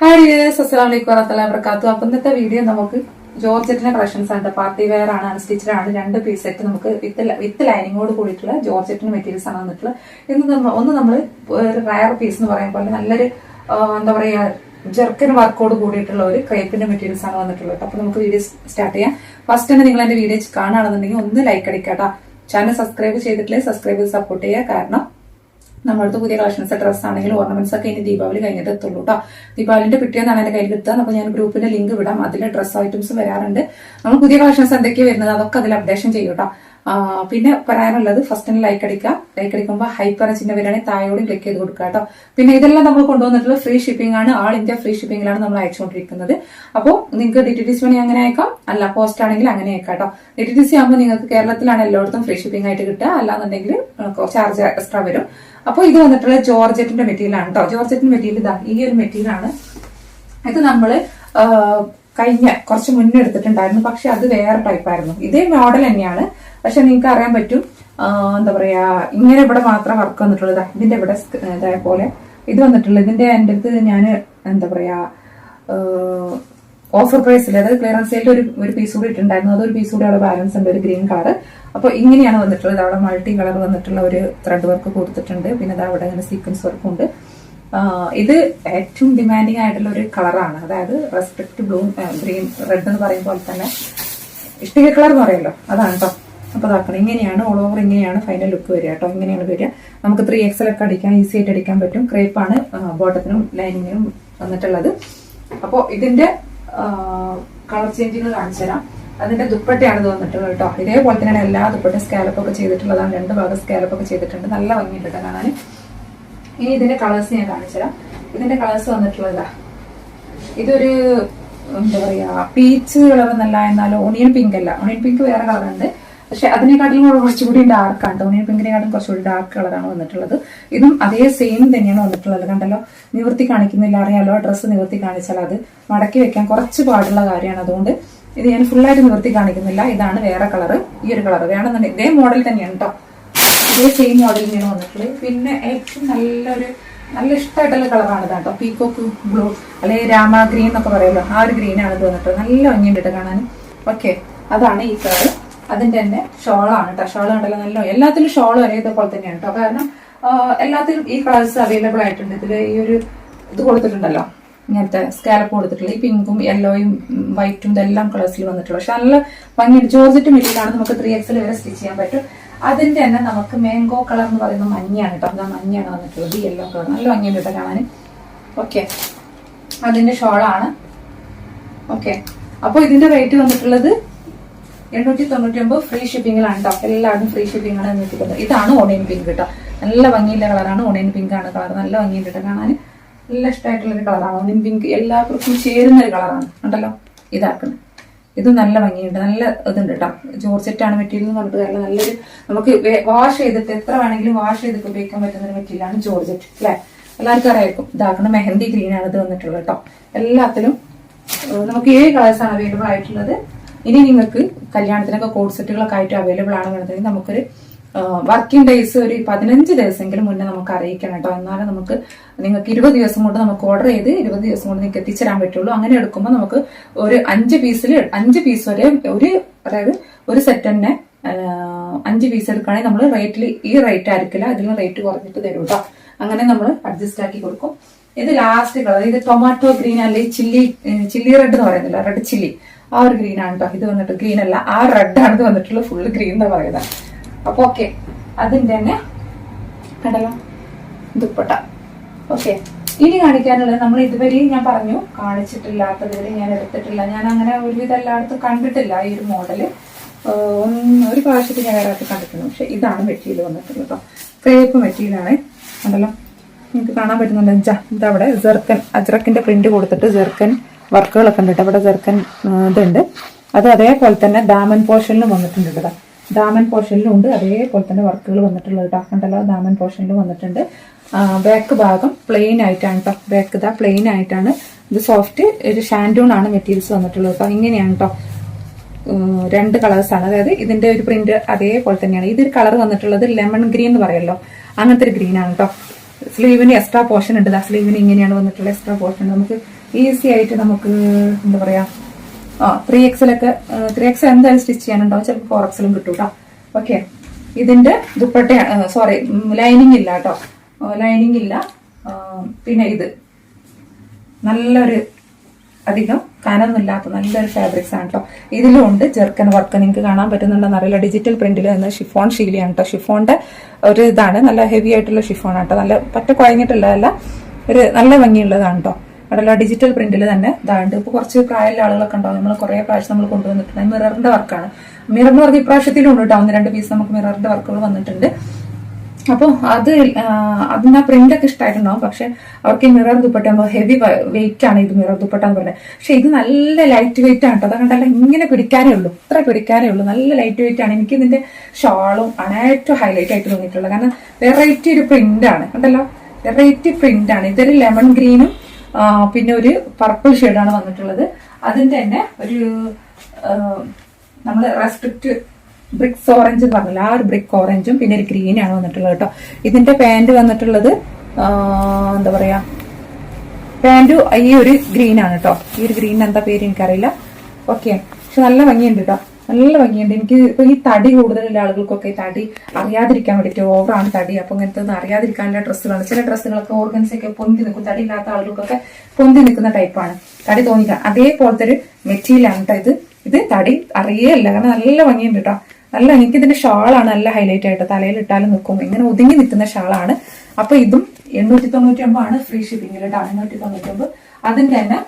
Hi dears വറഹ്മത്തുള്ളാഹി വബറകാതുഹു അപ്പൊ ഇന്നത്തെ വീഡിയോ നമുക്ക് ജോർജറ്റിന്റെ കളക്ഷൻസ് ആണ് പാർട്ടി വെയർ ആണ് അൺസ്റ്റിച്ചഡ് ആണ്. രണ്ട് പീസ് സെറ്റ് നമുക്ക് വിത്ത് വിത്ത് ലൈനിങ്ങോട് കൂടിയിട്ടുള്ള ജോർജറ്റിന് മെറ്റീരിയൽസ് ആണ് വന്നിട്ടുള്ളത്. ഇന്ന് ഒന്ന് നമ്മൾ ഒരു റയർ പീസ് എന്ന് പറയുമ്പോൾ പോലെ നല്ലൊരു എന്താ പറയുക ജെർക്കൻ വർക്കോട് കൂടിയിട്ടുള്ള ഒരു ക്രേപ്പിന്റെ മെറ്റീരിയൽസ് ആണ് വന്നിട്ടുള്ളത് അപ്പൊ നമുക്ക് വീഡിയോ സ്റ്റാർട്ട് ചെയ്യാം. ഫസ്റ്റ് തന്നെ നിങ്ങൾ എന്റെ വീഡിയോ കാണുകയാണെന്നുണ്ടെങ്കിൽ ഒന്ന് ലൈക്ക് അടിക്കാട്ടോ ചാനൽ സബ്സ്ക്രൈബ് ചെയ്തിട്ടില്ലേ സബ്സ്ക്രൈബ് സപ്പോർട്ട് ചെയ്യുക. കാരണം നമ്മളടുത്ത് പുതിയ കളക്ഷൻസ് ഡ്രസ് ആണെങ്കിലും ഓർണമെന്റ്സ് ഒക്കെ ഇനി ദീപാവലി കഴിഞ്ഞിട്ട് എത്തുള്ളൂ കേട്ടോ ദീപാവലിന്റെ പിറ്റേന്നാണ് എന്റെ കയ്യിൽ കിട്ടുക. അപ്പൊ ഞാൻ ഗ്രൂപ്പിന്റെ ലിങ്ക് വിടാം. അതിൽ ഡ്രസ് ഐറ്റംസ് വരാറുണ്ട്. നമ്മൾ പുതിയ കളക്ഷൻസ് എന്തൊക്കെയാണ് വരുന്നത്? അതൊക്കെ അതിൽ അപ്ഡേഷൻ ചെയ്യും പിന്നെ പറയാനുള്ളത് ഫസ്റ്റ് തന്നെ ലൈക്ക് അടിക്കുക. ലൈക്ക് അടിക്കുമ്പോൾ ഹൈപ്പർ ചിഹ്നം വരികയാണെങ്കിൽ തായോടും ക്ലിക്ക് ചെയ്ത് കൊടുക്കുക കേട്ടോ പിന്നെ ഇതെല്ലാം നമ്മൾ കൊണ്ടുവന്നിട്ടുള്ള ഫ്രീ ഷിപ്പിംഗ് ആണ്. ആൾ ഇന്ത്യ ഫ്രീ ഷിപ്പിംഗിലാണ് നമ്മൾ അയച്ചുകൊണ്ടിരിക്കുന്നത്. അപ്പോൾ നിങ്ങൾക്ക് ഡി ടി ടി സി വേണമെങ്കിൽ അങ്ങനെ അയക്കാം. അല്ല പോസ്റ്റ് ആണെങ്കിൽ അങ്ങനെ അയക്കാം കേട്ടോ ഡി ടി സി ആകുമ്പോൾ നിങ്ങൾക്ക് കേരളത്തിലാണ് എല്ലായിടത്തും ഫ്രീ ഷിപ്പിംഗ് ആയിട്ട് കിട്ടുക. അല്ലാന്നുണ്ടെങ്കിൽ ചാർജ് എക്സ്ട്രാ വരും. അപ്പോൾ ഇത് വന്നിട്ടുള്ള ജോർജറ്റിന്റെ മെറ്റീരിയൽ ആണ് കേട്ടോ ജോർജറ്റിന്റെ മെറ്റീരിയൽ ഇതാ ഈ ഒരു മെറ്റീരിയൽ ആണ്. ഇത് നമ്മൾ കഴിഞ്ഞ കുറച്ച് മുന്നേ എടുത്തിട്ടുണ്ടായിരുന്നു. പക്ഷെ അത് വേറെ ടൈപ്പ് ആയിരുന്നു. ഇതേ മോഡൽ തന്നെയാണ്. പക്ഷെ നിങ്ങൾക്ക് അറിയാൻ പറ്റും എന്താ പറയാ ഇങ്ങനെ ഇവിടെ മാത്രം വർക്ക് വന്നിട്ടുള്ളത്. ഇതിന്റെ ഇവിടെ ഇതായ പോലെ ഇത് വന്നിട്ടുള്ളത് ഇതിന്റെ എന്റെ അടുത്ത് ഞാൻ എന്താ പറയാ ഓഫർ പ്രൈസിൽ അതായത് ക്ലിയറൻസ് സെയിൽ ഒരു ഒരു പീസ് കൂടി ഇട്ടുണ്ടായിരുന്നു അതൊരു പീസ് കൂടി അവിടെ ബാലൻസ് ഉണ്ട് ഒരു ഗ്രീൻ കളർ അപ്പോൾ ഇങ്ങനെയാണ് വന്നിട്ടുള്ളത്. അവിടെ മൾട്ടി കളർ വന്നിട്ടുള്ള ഒരു ത്രെഡ് വർക്ക് കൊടുത്തിട്ടുണ്ട്. പിന്നെ അതവിടെ അവിടെ ഇങ്ങനെ സീക്വൻസ് വർക്കും ഉണ്ട്. ഇത് ഏറ്റവും ഡിമാൻഡിങ് ആയിട്ടുള്ള ഒരു കളറാണ് അതായത് റെസ്പെക്ട് ബ്ലൂ ഗ്രീൻ റെഡ് എന്ന് പറയുന്ന പോലെ തന്നെ. ഇഷ്ടിക കളർ എന്ന് പറയുമല്ലോ അതാണ് കേട്ടോ അപ്പൊ അതാക്കണം ഇങ്ങനെയാണ് ഓൾ ഓവർ ഇങ്ങനെയാണ് ഫൈനൽ ലുക്ക് വരിക കേട്ടോ ഇങ്ങനെയാണ് വരിക. നമുക്ക് ത്രീ എക്സൽ ഒക്കെ അടിക്കാൻ ഈസി ആയിട്ട് അടിക്കാൻ പറ്റും. ക്രേപ്പാണ് ബോട്ടത്തിനും ലൈനിങ്ങിനും വന്നിട്ടുള്ളത്. അപ്പോൾ ഇതിന്റെ കളർ ചേഞ്ചിങ് കാണിച്ചു തരാം. അതിന്റെ ദുപ്പട്ടയാണ് ഇത് കേട്ടോ. ഇതേപോലെ തന്നെയാണ് എല്ലാ ദുപ്പട്ടയും സ്കാലപ്പ് ഒക്കെ ചെയ്തിട്ടുള്ളതാണ്. രണ്ട് ഭാഗം സ്കാലപ്പ് ഒക്കെ ചെയ്തിട്ടുണ്ട്. നല്ല ഭംഗിയുണ്ട് കേട്ടോ കാണാൻ. ഇനി ഇതിന്റെ കളേഴ്സ് ഞാൻ കാണിച്ചുതരാം ഇതിന്റെ കളേഴ്സ് വന്നിട്ടുള്ളതാ ഇതൊരു എന്താ പറയാ പീച്ച് കളർ എന്നല്ല എന്നാലും ഓണിയൻ പിങ്ക് അല്ല. ഓണിയൻ പിങ്ക് വേറെ കളറുണ്ട് പക്ഷെ അതിനെക്കാട്ടിലും കൂടെ കുറച്ചുകൂടി ഡാർക്കാണ് ഓണിയൻ പിങ്കിനെക്കാട്ടും കുറച്ചുകൂടി ഡാർക്ക് കളറാണ് വന്നിട്ടുള്ളത്. ഇതും അതേ സെയിം തന്നെയാണ് വന്നിട്ടുള്ളത്. കണ്ടല്ലോ നിവർത്തി കാണിക്കുന്നില്ല അറിയാലോ ഡ്രസ്സ് നിവർത്തി കാണിച്ചാൽ അത് മടക്കി വെക്കാൻ കുറച്ച് പാടുള്ള കാര്യമാണ്. അതുകൊണ്ട് ഇത് ഞാൻ ഫുള്ളായിട്ട് നിവർത്തി കാണിക്കുന്നില്ല. ഇതാണ് വേറെ കളർ ഈ ഒരു കളർ വേണമെന്നുണ്ടെങ്കിൽ ഇതേ മോഡൽ തന്നെയാണ് കേട്ടോ ഇതേ സെയിം മോഡൽ തന്നെയാണ് വന്നിട്ടുള്ളത്. പിന്നെ ഏറ്റവും നല്ലൊരു നല്ല ഇഷ്ടമായിട്ടുള്ള കളറാണ് കേട്ടോ പീക്കോക്ക് ബ്ലൂ അല്ലെങ്കിൽ രാമ ഗ്രീൻ എന്നൊക്കെ പറയുമല്ലോ. ആ ഒരു ഗ്രീൻ ആണ് ഇത് നല്ല ഭംഗിയുണ്ട് കാണാൻ. ഓക്കെ അതാണ് ഈ കളർ അതിന്റെ തന്നെ ഷോളാണ് കേട്ടോ ഷോൾ ഉണ്ടല്ലോ നല്ല എല്ലാത്തിലും ഷോൾ ഒരേതുപോലെ തന്നെയാണ് കേട്ടോ കാരണം എല്ലാത്തിലും ഈ കളേഴ്സ് അവൈലബിൾ ആയിട്ടുണ്ട്. ഇതിൽ ഈ ഒരു ഇത് കൊടുത്തിട്ടുണ്ടല്ലോ. ഇങ്ങനത്തെ സ്കാലപ്പ് കൊടുത്തിട്ടുള്ള ഈ പിങ്കും യെല്ലോയും വൈറ്റും ഇതെല്ലാം കളേഴ്സിൽ വന്നിട്ടുള്ളൂ. പക്ഷെ നല്ല ഭംഗിയുണ്ട് ജോർജറ്റ് മെറ്റീരിയലാണ് നമുക്ക് ത്രീ എക്സിൽ വരെ സ്റ്റിച്ച് ചെയ്യാൻ പറ്റും. അതിന്റെ തന്നെ നമുക്ക് മാംഗോ കളർ എന്ന് പറയുന്ന മഞ്ഞയാണ് കേട്ടോ അപ്പം മഞ്ഞയാണ് വന്നിട്ടുള്ളത്. Yellow colour. നല്ല ഭംഗിയുണ്ട് കേട്ടോ കാണാൻ ഓക്കെ. അതിന്റെ ഷോളാണ്. ഓക്കെ. അപ്പോൾ ഇതിന്റെ റേറ്റ് വന്നിട്ടുള്ളത് എണ്ണൂറ്റി തൊണ്ണൂറ്റി ഒമ്പത് ഫ്രീ ഷിപ്പിംഗിലാണ് കേട്ടോ എല്ലാവരും ഫ്രീ ഷിപ്പിംഗ് ആണ് ഇതാണ് ഓണിയൻ പിങ്ക് കേട്ടോ നല്ല ഭംഗിയുള്ള കളറാണ് ഓണിയൻ പിങ്ക് ആണ് കളർ നല്ല ഭംഗിയുണ്ട് കേട്ടോ കാണാൻ നല്ല ഇഷ്ടമായിട്ടുള്ള ഒരു കളറാണ് ഓണിയൻ പിങ്ക് എല്ലാവർക്കും ചേരുന്ന ഒരു കളറാണ് ഉണ്ടല്ലോ? ഇതാക്കുന്നത്. ഇത് നല്ല ഭംഗിയുണ്ട്. നല്ല ഇതുണ്ട് കേട്ടോ ജോർജറ്റ് ആണ് മെറ്റീരിയൽ എന്ന് പറഞ്ഞിട്ട് കാരണം നല്ലൊരു നമുക്ക് വാഷ് ചെയ്തിട്ട് എത്ര വേണമെങ്കിലും വാഷ് ചെയ്തിട്ട് ഉപയോഗിക്കാൻ പറ്റുന്ന ഒരു മെറ്റീരിയലാണ് ജോർജറ്റ്. അല്ലേ? എല്ലാവർക്കും അറിയായിരിക്കും. ഇതാക്കുന്ന മെഹന്തി ഗ്രീനാണ് ഇത് വന്നിട്ടുള്ളത് കേട്ടോ എല്ലാത്തിലും നമുക്ക് ഏഴ് കളേഴ്സാണ് അവൈലബിൾ ആയിട്ടുള്ളത്. ഇനി നിങ്ങൾക്ക് കല്യാണത്തിനൊക്കെ കോഡ് സെറ്റുകളൊക്കെ ആയിട്ട് അവൈലബിൾ ആണെന്നുണ്ടെങ്കിൽ നമുക്കൊരു വർക്കിംഗ് ഡേയ്സ് ഒരു പതിനഞ്ച് ദിവസമെങ്കിലും മുന്നേ നമുക്ക് അറിയിക്കണം കേട്ടോ. എന്നാലും നമുക്ക് നിങ്ങൾക്ക് ഇരുപത് ദിവസം കൊണ്ട് നമുക്ക് ഓർഡർ ചെയ്ത് ഇരുപത് ദിവസം കൊണ്ട് നിങ്ങൾക്ക് എത്തിച്ചേരാൻ പറ്റുള്ളൂ. അങ്ങനെ എടുക്കുമ്പോൾ നമുക്ക് ഒരു അഞ്ച് പീസിൽ അഞ്ച് പീസ് വരെ ഒരു അതായത് ഒരു സെറ്റ് തന്നെ അഞ്ച് പീസ് എടുക്കുകയാണെങ്കിൽ നമ്മൾ റേറ്റിൽ ഈ റേറ്റ് ആയിരിക്കില്ല. ഇതിന് റേറ്റ് കുറഞ്ഞിട്ട് തരും കേട്ടോ. അങ്ങനെ നമ്മൾ അഡ്ജസ്റ്റ് ആക്കി കൊടുക്കും. ഇത് ലാസ്റ്റ് കളർ. ഇത് ടൊമാറ്റോ ഗ്രീൻ അല്ലെങ്കിൽ ചില്ലി ചില്ലി റെഡ് എന്ന് പറയുന്നില്ല? റെഡ് ചില്ലി ആ ഒരു ഗ്രീൻ ആണ് ഇത് വന്നിട്ട് ഗ്രീൻ അല്ല ആ റെഡ് ആണ് ഇത് വന്നിട്ടുള്ള ഫുള്ള് ഗ്രീൻ എന്ന് പറയുന്നത് അപ്പൊ ഓക്കെ അതിന്റെ തന്നെ കണ്ടല്ലോ? ദുപ്പട്ട. ഓക്കെ ഇനി കാണിക്കാനുള്ളത് നമ്മൾ ഇതുവരെയും ഞാൻ പറഞ്ഞു. കാണിച്ചിട്ടില്ലാത്തതുവരെ ഞാൻ എടുത്തിട്ടില്ല. ഞാൻ അങ്ങനെ ഒരുവിധം എല്ലായിടത്തും കണ്ടിട്ടില്ല ഈ ഒരു മോഡൽ ഒരു പ്രാവശ്യത്തിൽ ഞാൻ വേറെ കണ്ടിട്ടുണ്ട്. പക്ഷെ ഇതാണ് മെറ്റീരിയൽ വന്നിട്ടുള്ളത് കേട്ടോ ക്രേപ്പ് മെറ്റീരിയലാണ് കണ്ടല്ലോ? നിങ്ങൾക്ക് കാണാൻ പറ്റുന്നുണ്ട്. ഇതവിടെ ജെർക്കൻ അജ്രക്കിന്റെ പ്രിന്റ് കൊടുത്തിട്ട് ജെർക്കൻ വർക്കുകളൊക്കെ ഉണ്ട് ഇവിടെ ജെർക്കൻ ഇതുണ്ട്. അത് അതേപോലെ തന്നെ ദാമൻ പോർഷനിലും വന്നിട്ടുണ്ട് കേട്ടോ. ദാമൻ പോർഷനിലും ഉണ്ട്. അതേപോലെ തന്നെ വർക്കുകൾ വന്നിട്ടുള്ളത് കേട്ടോ. കണ്ടല്ലോ ദാമൻ പോർഷനിലും വന്നിട്ടുണ്ട്. ബാക്ക് ഭാഗം പ്ലെയിൻ ആയിട്ടാണ് കേട്ടോ. ബാക്ക് ഇതാ പ്ലെയിൻ ആയിട്ടാണ്. ഇത് സോഫ്റ്റ് ഒരു ഷാൻഡൂൺ ആണ് മെറ്റീരിയൽസ് വന്നിട്ടുള്ളത് കേട്ടോ. ഇങ്ങനെയാണ് കേട്ടോ. രണ്ട് കളേഴ്സ് ആണ്. അതായത് ഇതിന്റെ ഒരു പ്രിന്റ് അതേപോലെ തന്നെയാണ്. ഇതൊരു കളർ വന്നിട്ടുള്ളത് ലെമൺ ഗ്രീൻ എന്ന് പറയല്ലോ. അങ്ങനത്തെ ഒരു ഗ്രീൻ ആണ് കേട്ടോ. സ്ലീവിന് എക്സ്ട്രാ പോർഷൻ ഉണ്ട്. സ്ലീവിന് ഇങ്ങനെയാണ് വന്നിട്ടുള്ള എക്സ്ട്രാ പോർഷൻ നമുക്ക് ഈസി ആയിട്ട് നമുക്ക് എന്താ പറയാ ആ ത്രീ എക്സിലൊക്കെ ത്രീ എക്സ് എന്തായാലും സ്റ്റിച്ച് ചെയ്യാനുണ്ടാവും. ചിലപ്പോൾ ഫോർ എക്സിലും കിട്ടും കേട്ടോ ഓക്കെ ഇതിന്റെ ദുപ്പട്ട സോറി ലൈനിങ് ഇല്ല കേട്ടോ ലൈനിങ് ഇല്ല. പിന്നെ ഇത്. നല്ലൊരു അധികം കനമൊന്നുമില്ലാത്ത നല്ലൊരു ഫാബ്രിക്സ് ആണ് കേട്ടോ ഇതിലും ഉണ്ട് ജെർക്കൻ വർക്ക് നിങ്ങൾക്ക് കാണാൻ പറ്റുന്നുണ്ടെന്ന് അറിയില്ല. ഡിജിറ്റൽ പ്രിന്റിൽ നിന്ന് ഷിഫോൺ ശീലിയാണ് കേട്ടോ ഷിഫോണിന്റെ ഒരു ഇതാണ്. നല്ല ഹെവി ആയിട്ടുള്ള ഷിഫോൺ ആട്ടോ നല്ല പറ്റ കുഴഞ്ഞിട്ടുള്ളതല്ല. ഒരു നല്ല ഭംഗിയുള്ളതാണ് കേട്ടോ അതല്ല ഡിജിറ്റൽ പ്രിന്റിൽ തന്നെ. ഇതാണ്ട് ഇപ്പൊ കുറച്ച് പ്രായമുള്ള ആളുകളൊക്കെ ഉണ്ടാവും. നമ്മൾ കുറെ പ്രാവശ്യം നമ്മൾ കൊണ്ടുവന്നിട്ടുണ്ട്. മിററിന്റെ വർക്കാണ് മിറർ എന്ന് പറഞ്ഞ ഇപ്രാവശ്യത്തിലും ഉണ്ട് കേട്ടോ. ഒന്ന് രണ്ട് പീസ് നമുക്ക് മിററിന്റെ വർക്കുകൾ വന്നിട്ടുണ്ട്. അപ്പോൾ അത് അതിന് ആ പ്രിന്റ് ഒക്കെ ഇഷ്ടമായിട്ടുണ്ടാവും പക്ഷെ അവർക്ക് ഈ മിറർ ദുപ്പട്ട ഹെവി വെയിറ്റ് ആണ് ഇത് മിറർ ദുപ്പട്ട എന്ന് പറയുന്നത്. പക്ഷെ ഇത് നല്ല ലൈറ്റ് വെയിറ്റ് ആണ് കേട്ടോ. അതുകൊണ്ടല്ല ഇങ്ങനെ പിടിക്കാനേ ഉള്ളൂ. ഇത്ര പിടിക്കാനേ ഉള്ളൂ. നല്ല ലൈറ്റ് വെയിറ്റ് ആണ്. എനിക്ക് ഇതിന്റെ ഷാളും ആണ് ഏറ്റവും ഹൈലൈറ്റ് ആയിട്ട് തോന്നിയിട്ടുള്ളത്. കാരണം വെറൈറ്റി ഒരു പ്രിന്റ് ആണ്. കണ്ടല്ലോ? വെറൈറ്റി പ്രിന്റ് ആണ്. ഇതൊരു ലെമൺ ഗ്രീനും പിന്നെ ഒരു പർപ്പിൾ ഷെയ്ഡാണ് വന്നിട്ടുള്ളത്. അതിന് തന്നെ ഒരു നമ്മൾ റെസ്ട്രിക്റ്റ് ബ്രിക്സ് ഓറഞ്ച് എന്ന് പറഞ്ഞില്ല ആ ഒരു ബ്രിക്ക് ഓറഞ്ചും പിന്നെ ഒരു ഗ്രീൻ ആണ് വന്നിട്ടുള്ളത് കേട്ടോ. ഇതിന്റെ പാന്റ് വന്നിട്ടുള്ളത് എന്താ പറയാ പാന്റ് ഈ ഒരു ഗ്രീനാണ് കേട്ടോ. ഈ ഒരു ഗ്രീൻ എന്താ പേര് എനിക്കറിയില്ല. ഓക്കെ പക്ഷെ നല്ല ഭംഗിയുണ്ട് കേട്ടോ. നല്ല ഭംഗിയുണ്ട്. എനിക്ക് ഇപ്പൊ ഈ തടി കൂടുതലുള്ള ആളുകൾക്കൊക്കെ തടി അറിയാതിരിക്കാൻ വേണ്ടിയിട്ട് ഓവറാണ് തടി. അപ്പൊ ഇങ്ങനത്തെ ഒന്നും അറിയാതിരിക്കാനുള്ള ഡ്രസ്സുകളാണ്. ചില ഡ്രസ്സുകളൊക്കെ ഓർഗൻസ് ഒക്കെ പൊന്തി നിൽക്കും. തടി ഇല്ലാത്ത ആളുകൾക്കൊക്കെ പൊന്തി നിൽക്കുന്ന ടൈപ്പാണ് തടി തോന്നിക്കാം അതേപോലത്തെ ഒരു മെറ്റീരിയലാണ് കേട്ടോ ഇത്. ഇത് തടി അറിയേയില്ല കാരണം നല്ല ഭംഗിയുണ്ട് കേട്ടോ നല്ല എനിക്ക് ഇതിന്റെ ഷാളാണ് നല്ല ഹൈലൈറ്റ് ആയിട്ട് തലയിൽ ഇട്ടാലും നിൽക്കും. ഇങ്ങനെ ഒതുങ്ങി നിൽക്കുന്ന ഷാളാണ്. അപ്പൊ ഇതും എണ്ണൂറ്റി തൊണ്ണൂറ്റി ഒമ്പതാണ് ഫ്രീ ഷിപ്പിംഗിൽ കേട്ടോ എണ്ണൂറ്റി തൊണ്ണൂറ്റി ഒമ്പത് അതിന്റെ തന്നെ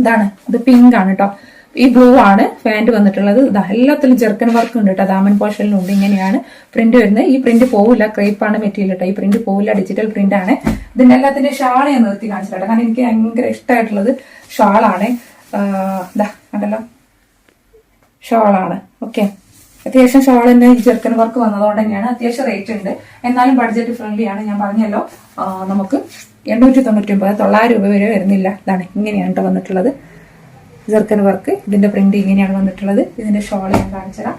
ഇതാണ്. ഇത് പിങ്ക് ആണ് കേട്ടോ ഈ ബ്ലൂ ആണ് പാന്റ് വന്നിട്ടുള്ളത്. എല്ലാത്തിലും ജെർക്കൻ വർക്ക് ഉണ്ട് കേട്ടോ ദാമൻ ഉണ്ട്. ഇങ്ങനെയാണ് പ്രിന്റ് വരുന്നത്. ഈ പ്രിന്റ് പോവില്ല. ക്രേപ്പ് ആണ് മെറ്റീരിയൽ കേട്ടോ ഈ പ്രിന്റ് പോവില്ല. ഡിജിറ്റൽ പ്രിന്റ് ആണ്. ഇതിന്റെ എല്ലാത്തിന്റെ ഷാൾ ഞാൻ നിർത്തി കാണിച്ചിട്ടോ കാരണം എനിക്ക് ഭയങ്കര ഇഷ്ടമായിട്ടുള്ളത് ഷാളാണ്. ഇതാ കണ്ടല്ലോ? ഷോളാണ്. ഓക്കെ അത്യാവശ്യം ഷോളിന്റെ ഈ ചെറുക്കൻ വർക്ക് വന്നതുകൊണ്ട് തന്നെയാണ്. അത്യാവശ്യം റേറ്റ് ഉണ്ട്. എന്നാലും ബഡ്ജറ്റ് ഫ്രണ്ട്ലി ആണ്. ഞാൻ പറഞ്ഞല്ലോ. നമുക്ക് എണ്ണൂറ്റി തൊണ്ണൂറ്റി ഒമ്പത് തൊള്ളായിരം രൂപ വരെ വരുന്നില്ല. ഇതാണ് ഇങ്ങനെയാണ് ട്ടോ വന്നിട്ടുള്ളത്. ചെറുക്കൻ വർക്ക് ഇതിന്റെ പ്രിന്റ് ഇങ്ങനെയാണ് വന്നിട്ടുള്ളത്. ഇതിന്റെ ഷോൾ ഞാൻ കാണിച്ചുതരാം.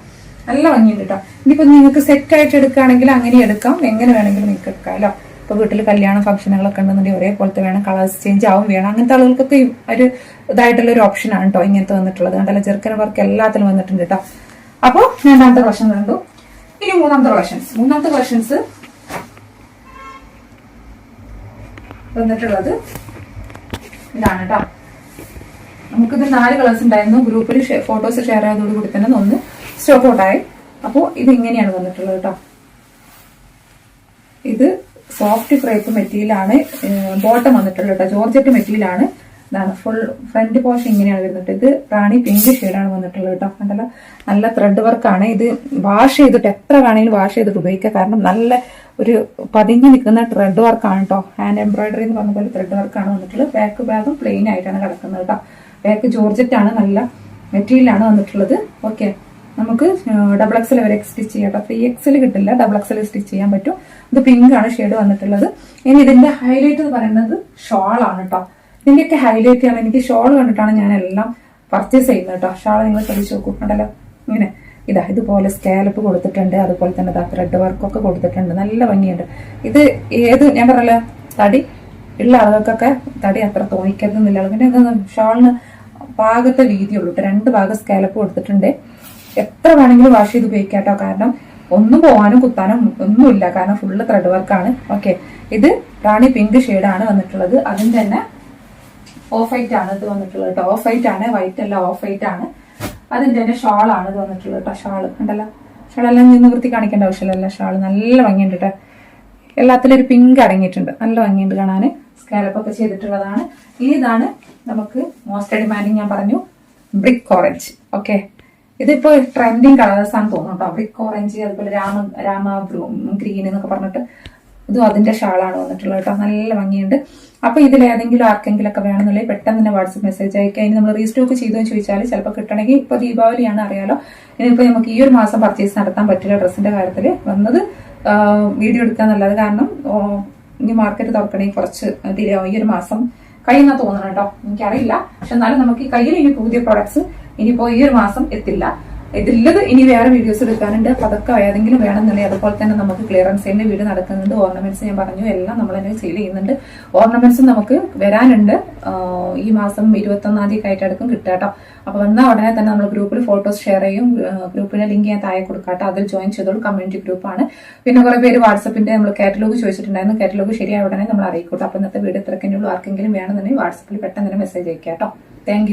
നല്ല ഭംഗിയുണ്ട് കേട്ടോ ഇനിയിപ്പോ നിങ്ങൾക്ക് സെറ്റ് ആയിട്ട് എടുക്കുകയാണെങ്കിൽ അങ്ങനെ എടുക്കാം. എങ്ങനെ വേണമെങ്കിലും നിങ്ങൾക്ക് എടുക്കാം അല്ലോ ഇപ്പൊ വീട്ടിൽ കല്യാണ ഫംഗ്ഷനുകളൊക്കെ ഉണ്ടെന്നുണ്ടെങ്കിൽ ഒരേപോലത്തെ വേണം. കളേഴ്സ് ചേഞ്ച് ആവും വേണം. അങ്ങനത്തെ ആളുകൾക്കൊക്കെ ഒരു ഇതായിട്ടുള്ള ഒരു ഓപ്ഷൻ ആണ് കേട്ടോ ഇങ്ങനത്തെ വന്നിട്ടുള്ളത്. കണ്ടല്ലോ ചെറുക്കൻ വർക്ക് എല്ലാത്തിലും വന്നിട്ടുണ്ട് കേട്ടോ അപ്പോൾ രണ്ടാമത്തെ കളക്ഷൻ കണ്ടു. ഇനി മൂന്നാമത്തെ കളക്ഷൻസ് മൂന്നാമത്തെ കളക്ഷൻസ് വന്നിട്ടുള്ളത് ഇതാണ് കേട്ടോ നമുക്കിത് നാല് കളേഴ്സ് ഉണ്ടായിരുന്നു. ഗ്രൂപ്പിൽ ഫോട്ടോസ് ഷെയർ ചെയ്തതോട് കൂടി തന്നെ ഒന്ന് സ്റ്റോക്ക് ഔട്ടായി അപ്പോൾ ഇത് ഇങ്ങനെയാണ് വന്നിട്ടുള്ളത് കേട്ടോ ഇത് സോഫ്റ്റ് ക്രേപ്പ് മെറ്റീരിയലാണ് ബോട്ടം വന്നിട്ടുള്ളത് കേട്ടോ ജോർജറ്റ് മെറ്റീരിയലാണ് ഇതാണ് ഫുൾ ഫ്രണ്ട് പോഷൻ ഇങ്ങനെയാണ് വരുന്നത് ഇത് റാണി പിങ്ക് ഷെയ്ഡാണ് വന്നിട്ടുള്ളത് കേട്ടോ കണ്ടല്ലോ? നല്ല ത്രെഡ് വർക്കാണ് ഇത് വാഷ് ചെയ്തിട്ട് എത്ര വേണമെങ്കിലും വാഷ് ചെയ്തിട്ട് ഉപയോഗിക്കാം. കാരണം നല്ല ഒരു പതിഞ്ഞു നിൽക്കുന്ന ത്രെഡ് വർക്കാണ് കേട്ടോ ഹാൻഡ് എംബ്രോയിഡറി എന്ന് പറഞ്ഞ പോലെ ത്രെഡ് വർക്കാണ് വന്നിട്ടുള്ളത്. ബാക്ക് ബാഗും പ്ലെയിൻ ആയിട്ടാണ് കിടക്കുന്നത് കേട്ടോ ബാക്ക് ജോർജറ്റ് ആണ് നല്ല മെറ്റീരിയലാണ് വന്നിട്ടുള്ളത്. ഓക്കെ. നമുക്ക് ഡബിൾ എക്സൽ വരെ സ്റ്റിച്ച് ചെയ്യാം കേട്ടോ. ത്രീ എക്സൽ കിട്ടില്ല. ഡബിൾ എക്സൽ സ്റ്റിച്ച് ചെയ്യാൻ പറ്റും. ഇത് പിങ്ക് ആണ് ഷെയ്ഡ് വന്നിട്ടുള്ളത്. ഇനി ഇതിന്റെ ഹൈലൈറ്റ് എന്ന് പറയുന്നത് ഷോൾ ആണ് കേട്ടോ. ഇതിന്റെയൊക്കെ ഹൈലൈറ്റ് ആണ്. എനിക്ക് ഷോൾ കണ്ടിട്ടാണ് ഞാൻ എല്ലാം പർച്ചേസ് ചെയ്യുന്നത് കേട്ടോ. ഷാൾ നിങ്ങൾ ശ്രദ്ധിച്ചു നോക്കൂ. ഉണ്ടല്ലോ ഇങ്ങനെ. ഇതാ ഇതുപോലെ സ്കാലപ്പ് കൊടുത്തിട്ടുണ്ട്. അതുപോലെ തന്നെ ഇതാ ത്രെഡ് വർക്കൊക്കെ കൊടുത്തിട്ടുണ്ട്. നല്ല ഭംഗിയുണ്ട്. ഇത് ഏത് ഞാൻ പറയല്ലോ തടി ഉള്ള ആളുകൾക്കൊക്കെ തടി അത്ര തോന്നിക്കരുതെന്നില്ല. പിന്നെ ഷാളിന് പാകത്തെ വീതിയുള്ളൂ. കേട്ടോ രണ്ട് ഭാഗം സ്കാലപ്പ് കൊടുത്തിട്ടുണ്ട് എത്ര വേണമെങ്കിലും വാഷ് ചെയ്ത് ഉപയോഗിക്കാം കേട്ടോ കാരണം ഒന്നും പോകാനും കുത്താനും ഒന്നുമില്ല. കാരണം ഫുള്ള് ത്രെഡ് വർക്കാണ് ഓക്കെ ഇത് റാണി പിങ്ക് ആണ് വന്നിട്ടുള്ളത്. അതും തന്നെ ഓഫ് വൈറ്റ് ആണ് ഇത് വന്നിട്ടുള്ളത് ഓഫ് വൈറ്റ് ആണ്. വൈറ്റ് അല്ല ഓഫ് വൈറ്റ് ആണ്. അതും തന്നെ ഷാൾ ആണ് ഇത് വന്നിട്ടുള്ളത് കേട്ടോ. ഷാൾ ഉണ്ടല്ലോ ഷാളെല്ലാം നിന്ന് വൃത്തി കാണിക്കേണ്ട ആവശ്യമില്ല ഷോൾ നല്ല ഭംഗിയുണ്ട് കേട്ടോ. എല്ലാത്തിലും ഒരു പിങ്ക് അടങ്ങിയിട്ടുണ്ട്. നല്ല ഭംഗിയുണ്ട് കാണാൻ സ്കാലപ്പ് ഒക്കെ ചെയ്തിട്ടുള്ളതാണ്. ഇതാണ് നമുക്ക് മോസ്റ്റ് ഡിമാൻഡിങ് ഞാൻ പറഞ്ഞു ബ്രിക്ക് ഓറഞ്ച് ഓക്കെ ഇതിപ്പോ ട്രെൻഡിങ് കളേഴ്സ് ആണ് തോന്നുന്നു കേട്ടോ ബ്രിക്ക് ഓറഞ്ച് അതുപോലെ രാമ രാമ ഗ്രീൻ എന്നൊക്കെ പറഞ്ഞിട്ട് ഇതും അതിന്റെ ഷാളാണ് വന്നിട്ടുള്ളത് കേട്ടോ നല്ല ഭംഗിയുണ്ട്. അപ്പോൾ ഇതിൽ ഏതെങ്കിലും ആർക്കെങ്കിലും ഒക്കെ വേണമെന്നുണ്ടെങ്കിൽ പെട്ടെന്ന് തന്നെ വാട്സപ്പ് മെസ്സേജ് അയക്കുക ഇനി നമ്മൾ റീസ്റ്റോക്ക് ചെയ്തോ ചോദിച്ചാൽ ചിലപ്പോൾ കിട്ടണമെങ്കിൽ ഇപ്പൊ ദീപാവലിയാണ് അറിയാലോ. ഇനിയിപ്പോ നമുക്ക് ഈ ഒരു മാസം പർച്ചേസ് നടത്താൻ പറ്റില്ല ഡ്രസ്സിന്റെ കാര്യത്തിൽ വന്നത് വീഡിയോ എടുക്കാന്നുള്ളത് കാരണം ഇനി മാർക്കറ്റ് തുറക്കണമെങ്കിൽ കുറച്ച് ഡിലേ ഈ ഒരു മാസം കഴിയുന്ന തോന്നണം കേട്ടോ. എനിക്കറിയില്ല. പക്ഷെ എന്നാലും നമുക്ക് ഈ കയ്യിൽ ഇനി പുതിയ പ്രോഡക്ട്സ് ഇനിയിപ്പോ ഈ ഒരു മാസം എത്തില്ല. ഇതില്ലത് ഇനി വേറെ വീഡിയോസ് എടുക്കാനുണ്ട്. അപ്പൊ അതൊക്കെ ഏതെങ്കിലും വേണമെന്നുണ്ടെങ്കിൽ അതുപോലെ തന്നെ നമുക്ക് ക്ലിയറൻസ് സെയിലിന്റെ വീട് നടക്കുന്നുണ്ട്. ഓർണമെന്റ്സ് ഞാൻ പറഞ്ഞു. എല്ലാം നമ്മൾ തന്നെ സെയിൽ ചെയ്യുന്നുണ്ട്. ഓർണമെന്റ്സ് നമുക്ക് വരാനുണ്ട്. ഈ മാസം ഇരുപത്തി ഒന്നാം തീയതി ആയിട്ട് എടുക്കും കിട്ടുക അപ്പൊ വന്നാൽ ഉടനെ തന്നെ നമ്മൾ ഗ്രൂപ്പിൽ ഫോട്ടോസ് ഷെയർ ചെയ്യും. ഗ്രൂപ്പിന്റെ ലിങ്ക് ഞാൻ താഴെ കൊടുക്കാട്ടോ. അതിൽ ജോയിൻ ചെയ്തോളൂ. കമ്മ്യൂണിറ്റി ഗ്രൂപ്പാണ് പിന്നെ കുറെ പേര് വാട്സപ്പിന്റെ നമ്മൾ കാറ്റലോഗ് ചോദിച്ചിട്ടുണ്ടായിരുന്നു. കാറ്റലോഗ് ശരിയായ ഉടനെ നമ്മൾ അറിയിക്കോട്ടോ. അപ്പൊ ഇന്നത്തെ വീട് ഇത്രയ്ക്കുള്ളൂ ആർക്കെങ്കിലും വേണമെന്നുണ്ടെങ്കിൽ വാട്സപ്പിൽ പെട്ടെന്ന് തന്നെ മെസ്സേജ് അയക്കാം കേട്ടോ താങ്ക്